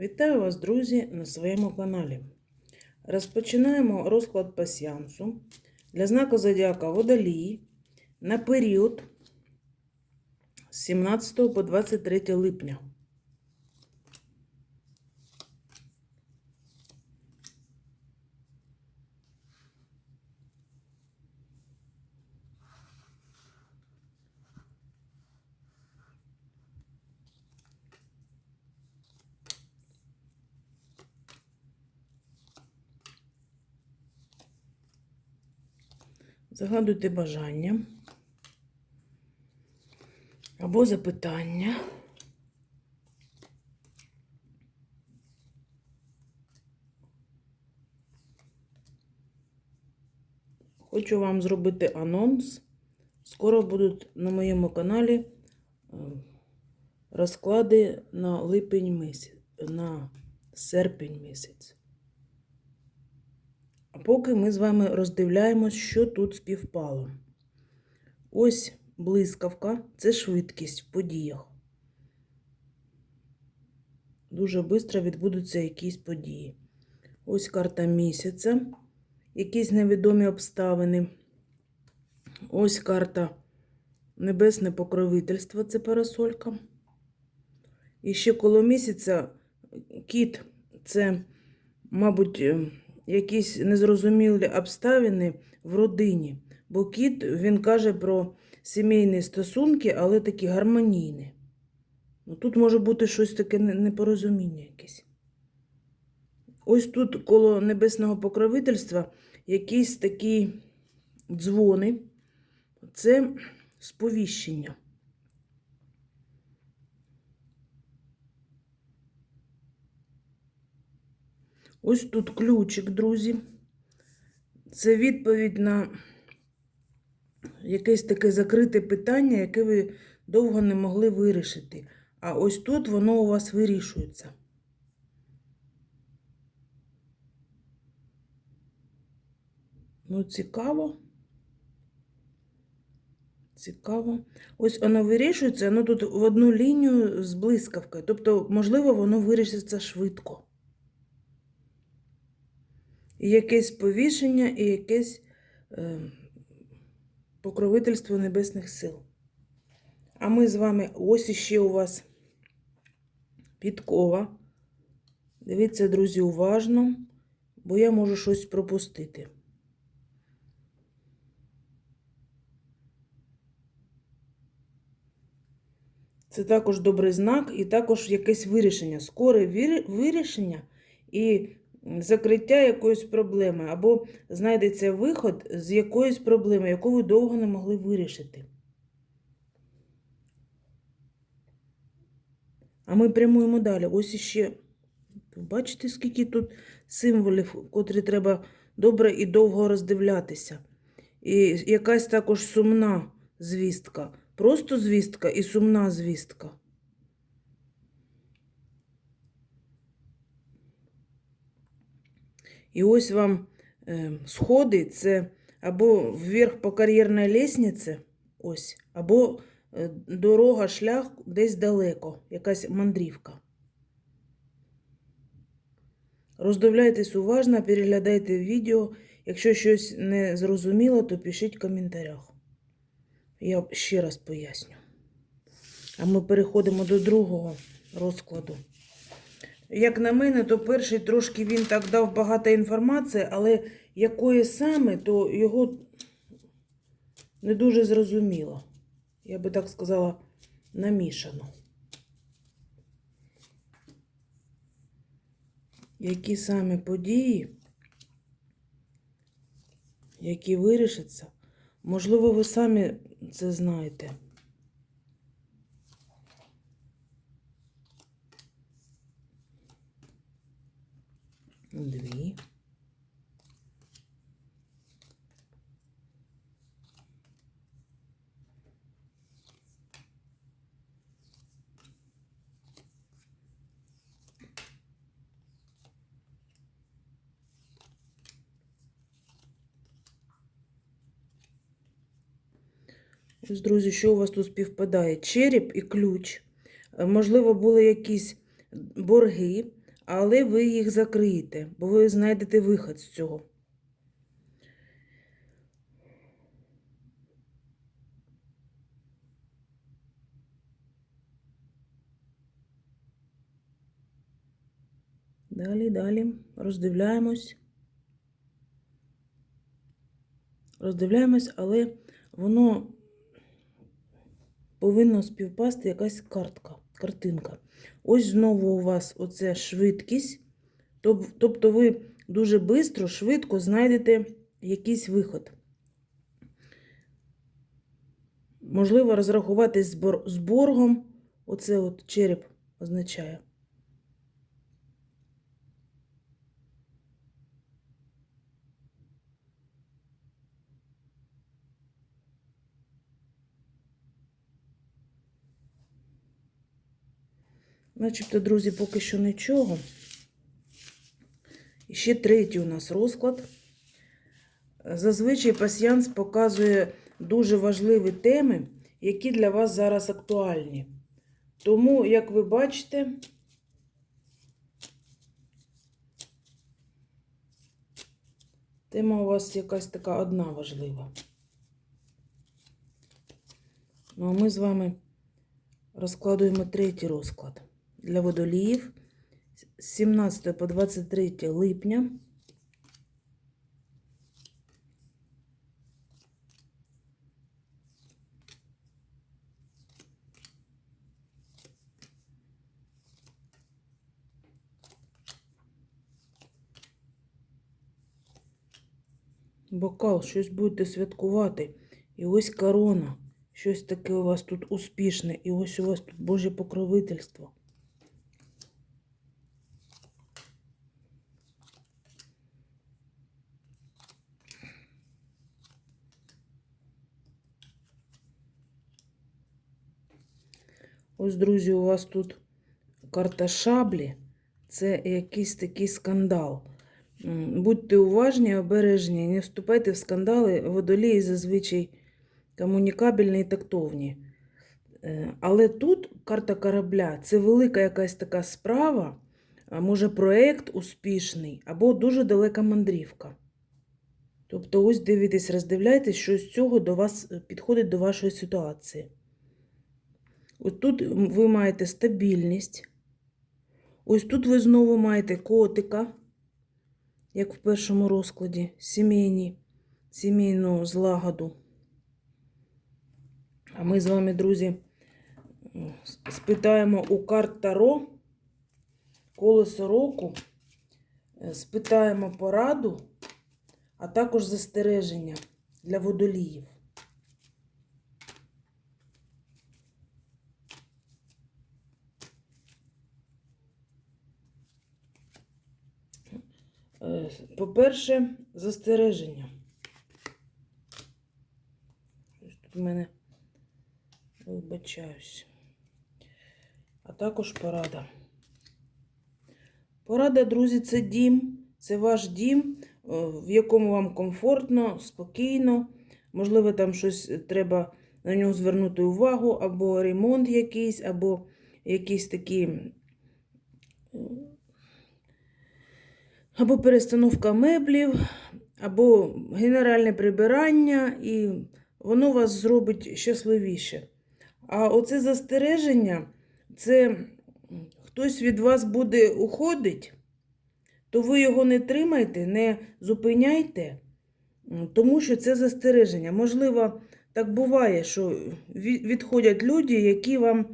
Вітаю вас, друзі, на своєму каналі. Розпочинаємо розклад пасіансу для знаку Зодіака Водолії на період з 17 по 23 липня. Загадуйте бажання або запитання. Хочу вам зробити анонс. Скоро будуть на моєму каналі е, розклади на липень місяць, на серпень місяць. А поки ми з вами роздивляємось, що тут співпало. Ось блискавка це швидкість в подіях. Дуже швидко відбудуться якісь події. Ось карта місяця, якісь невідомі обставини. Ось карта Небесне покровительство це парасолька. І ще коло місяця кіт це, мабуть, якісь незрозумілі обставини в родині. Бо кіт він каже про сімейні стосунки, але такі гармонійні. Ну, Тут може бути щось таке непорозуміння якесь. Ось тут коло небесного покровительства якісь такі дзвони. Це сповіщення. Ось тут ключик, друзі. Це відповідь на якесь таке закрите питання, яке ви довго не могли вирішити. А ось тут воно у вас вирішується. Ну, цікаво. Цікаво. Ось воно вирішується, воно тут в одну лінію з блискавкою. Тобто, можливо, воно вирішиться швидко. І якесь повішення, і якесь е, покровительство небесних сил. А ми з вами ось іще у вас підкова. Дивіться, друзі, уважно, бо я можу щось пропустити. Це також добрий знак і також якесь вирішення. Скоре вирішення і закриття якоїсь проблеми, або знайдеться виход з якоїсь проблеми, яку ви довго не могли вирішити. А ми прямуємо далі. Ось іще, бачите, скільки тут символів, котрі треба добре і довго роздивлятися. І якась також сумна звістка. Просто звістка і сумна звістка. І ось вам е, сходи це або вверх по кар'єрній лестниці, ось, або е, дорога, шлях десь далеко, якась мандрівка. Роздивляйтесь уважно, переглядайте відео. Якщо щось не зрозуміло, то пишіть в коментарях. Я ще раз поясню. А ми переходимо до другого розкладу. Як на мене, то перший трошки він так дав багато інформації, але якої саме, то його не дуже зрозуміло. Я би так сказала, намішано. Які саме події, які вирішаться, можливо, ви самі це знаєте. Дві. Ось, друзі, що у вас тут співпадає? Череп і ключ. Можливо, були якісь борги, але ви їх закриєте, бо ви знайдете вихід з цього. Далі, далі роздивляємось. Роздивляємось, але воно повинно співпасти якась картка, картинка. Ось знову у вас оце швидкість. Тобто ви дуже швидко, швидко знайдете якийсь виход. Можливо, розрахуватись з боргом. Оце от череп означає. Начебто, друзі, поки що нічого. І ще третій у нас розклад. Зазвичай пасіянс показує дуже важливі теми, які для вас зараз актуальні. Тому, як ви бачите, тема у вас якась така одна важлива. Ну, а ми з вами розкладуємо третій розклад для водоліїв з 17 по 23 липня. Бокал, щось будете святкувати. І ось корона. Щось таке у вас тут успішне. І ось у вас тут Боже покровительство. Ось, друзі, у вас тут карта шаблі. Це якийсь такий скандал. Будьте уважні, обережні, не вступайте в скандали. Водолії зазвичай комунікабельні і тактовні. Е, Але тут карта корабля це велика якась така справа, може проєкт успішний або дуже далека мандрівка. Тобто, ось дивитесь, роздивляйтесь, що з цього до вас е, підходить до вашої ситуації. Ось тут ви маєте стабільність. Ось тут ви знову маєте котика, як в першому розкладі, сімейні, сімейну злагоду. А ми з вами, друзі, спитаємо у карт Таро колесо року, спитаємо пораду, а також застереження для водоліїв. Е, По-перше, застереження. Тут в мене вибачаюсь. А також порада. Порада, друзі, це дім. Це ваш дім, е, в якому вам комфортно, спокійно. Можливо, там щось треба на нього звернути увагу, або ремонт якийсь, або якісь такі. Або перестановка меблів, або генеральне прибирання, і воно вас зробить щасливіше. А оце застереження, це хтось від вас буде уходить, то ви його не тримайте, не зупиняйте, тому що це застереження. Можливо, так буває, що відходять люди, які вам